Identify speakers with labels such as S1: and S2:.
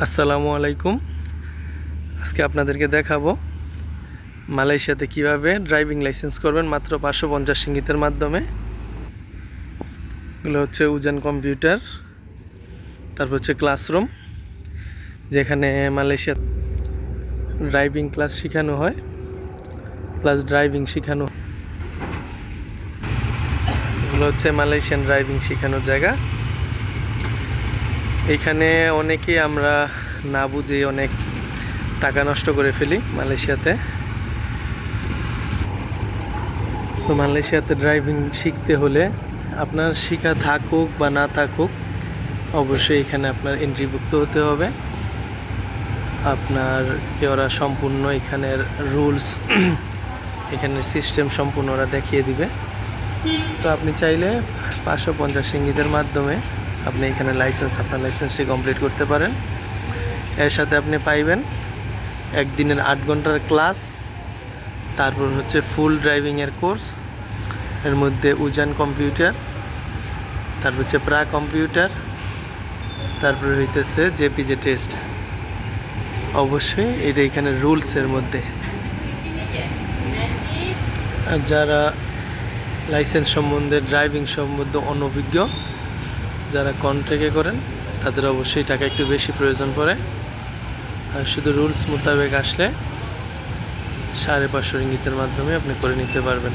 S1: আসসালামু আলাইকুম। আজকে আপনাদেরকে দেখাবো মালয়েশিয়াতে কীভাবে ড্রাইভিং লাইসেন্স করবেন মাত্র পাঁচশো পঞ্চাশ ইঙ্গিতের মাধ্যমে। এগুলো হচ্ছে উজান কম্পিউটার, তারপর হচ্ছে ক্লাসরুম, যেখানে মালয়েশিয়া ড্রাইভিং ক্লাস শেখানো হয়, প্লাস ড্রাইভিং শেখানো এগুলো হচ্ছে মালয়েশিয়ান ড্রাইভিং শেখানোর জায়গা। এখানে অনেকেই আমরা না বুঝে অনেক টাকা নষ্ট করে ফেলি মালয়েশিয়াতে। তো মালয়েশিয়াতে ড্রাইভিং শিখতে হলে আপনার শিখা থাকুক বা না থাকুক, অবশ্যই এখানে আপনার এন্ট্রিভুক্ত হতে হবে। আপনার কে ওরা সম্পূর্ণ এখানের রুলস এখানের সিস্টেম সম্পূর্ণ ওরা দেখিয়ে দিবে। তো আপনি চাইলে পাঁচশো পঞ্চাশ ইঙ্গিতের মাধ্যমে আপনি এখানে লাইসেন্স আপনার লাইসেন্সটি কমপ্লিট করতে পারেন। এর সাথে আপনি পাইবেন একদিনের আট ঘণ্টার ক্লাস তারপর হচ্ছে ফুল ড্রাইভিংয়ের কোর্স এর মধ্যে উজান কম্পিউটার তারপর হচ্ছে প্রা কম্পিউটার তারপর হইতেছে জেপিজে টেস্ট অবশ্যই এটা এখানে রুলসের মধ্যে। আর যারা লাইসেন্স সম্বন্ধে ড্রাইভিং সম্বন্ধে অনভিজ্ঞ যারা কন্ট্রাক্টে করেন, তাদের অবশ্যই টাকা একটু বেশি প্রয়োজন পড়ে। আর শুধু রুলস মোতাবেক আসলে সাড়ে পাঁচশো রিঙ্গিতের মাধ্যমে আপনি করে নিতে পারবেন।